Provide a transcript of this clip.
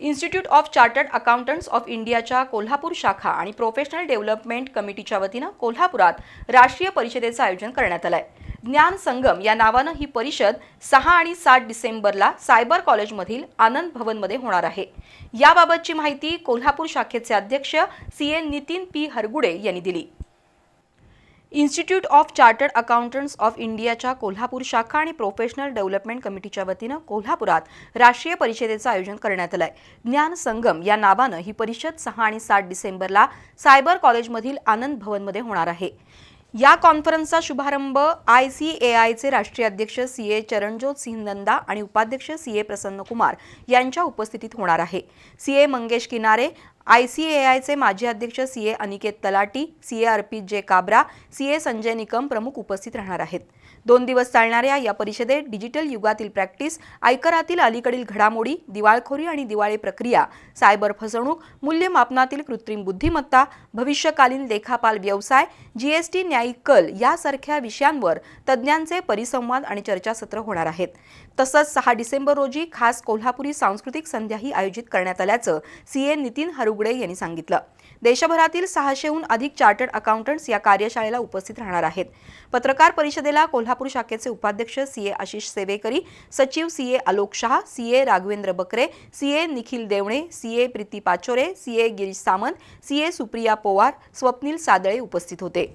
Institute of chartered accountants of इंडियाच्या कोल्हापूर शाखा आणि प्रोफेशनल डेव्हलपमेंट कमिटीच्या वतीनं कोल्हापुरात राष्ट्रीय परिषदेचं आयोजन करण्यात आलं आहे ज्ञान संगम या नावानं ही परिषद सहा आणि सात डिसेंबरला सायबर कॉलेजमधील आनंद भवनमध्ये होणार आहे. याबाबतची माहिती कोल्हापूर शाखेचे अध्यक्ष C N Nitin P Hargude यांनी दिली. Institute of chartered accountants of इंडियाच्या कोल्हापूर शाखा आणि प्रोफेशनल डेव्हलपमेंट कमिटीच्या वतीनं कोल्हापुरात राष्ट्रीय परिषदेचं आयोजन करण्यात आलं आहे ज्ञान संगम या नावानं ही परिषद सहा आणि सात डिसेंबरला सायबर कॉलेजमधील आनंद भवनमध्ये होणार आहे. या कॉन्फरन्सचा शुभारंभ आय सी ए आयचे राष्ट्रीय अध्यक्ष सी ए चरणजोत सिंह नंदा आणि उपाध्यक्ष सी ए प्रसन्न कुमार यांच्या उपस्थितीत होणार आहे. सी ए मंगेश किनारे आय सी ए आयचे माजी अध्यक्ष C A Aniket Talati C A Arpit J Kabra C A Sanjay Nikam प्रमुख उपस्थित राहणार आहेत. दोन दिवस चालणाऱ्या या परिषदेत डिजिटल युगातील प्रॅक्टिस आयकरातील अलीकडील घडामोडी दिवाळखोरी आणि दिवाळी प्रक्रिया सायबर फसवणूक मूल्यमापनातील कृत्रिम बुद्धिमत्ता भविष्यकालीन लेखापाल व्यवसाय जीएसटी न्यायिक कल यासारख्या विषयांवर तज्ज्ञांचे परिसंवाद आणि चर्चासत्र होणार आहेत. तसंच सहा डिसेंबर रोजी खास कोल्हापुरी सांस्कृतिक संध्याही आयोजित करण्यात आल्याचं सी ए नितीन हरुगडे यांनी सांगितलं. देशभरातील सहाशेहून अधिक चार्टर्ड अकाउंटंट्स या कार्यशाळेला उपस्थित राहणार आहेत. पत्रकार परिषदेला कोल्हापूर शाखेचे उपाध्यक्ष सी ए आशिष सेवेकरी सचिव C A Alok Shah C A Raghavendra Bakre C A Nikhil Devane C A Preeti Pachore C A Girish Samant C A Supriya Powar Swapnil Sadale उपस्थित होते.